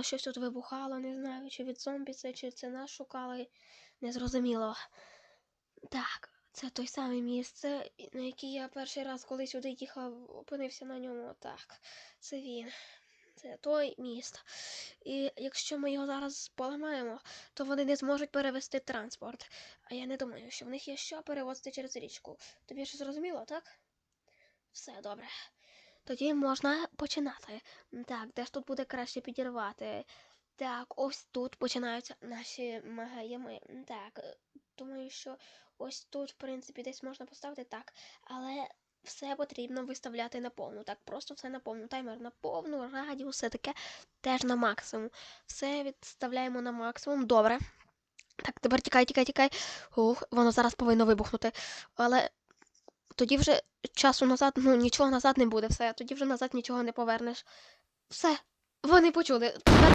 Напевно, щось тут вибухало, не знаю, чи від зомбі це, чи це нас шукали. Незрозуміло. Так, це той самий місце, на який я перший раз, коли сюди їхав, опинився на ньому. Так, це він. Це той міст. І якщо ми його зараз поламаємо, то вони не зможуть перевести транспорт. А я не думаю, що в них є що перевозити через річку. Тобі ж зрозуміло, так? Все добре. Тоді можна починати. Так, де ж тут буде краще підірвати? Так, ось тут починаються наші магаями. Так, думаю, що ось тут, в принципі, десь можна поставити так, але все потрібно виставляти на повну. Так, просто все на повну. Таймер на повну, радіус, все таке теж на максимум. Все відставляємо на максимум. Добре. Так, тепер тікай, тікай, тікай. Ух, воно зараз повинно вибухнути. Але тоді вже часу назад, ну нічого назад не буде, все. Тоді вже назад нічого не повернеш. Все, вони почули.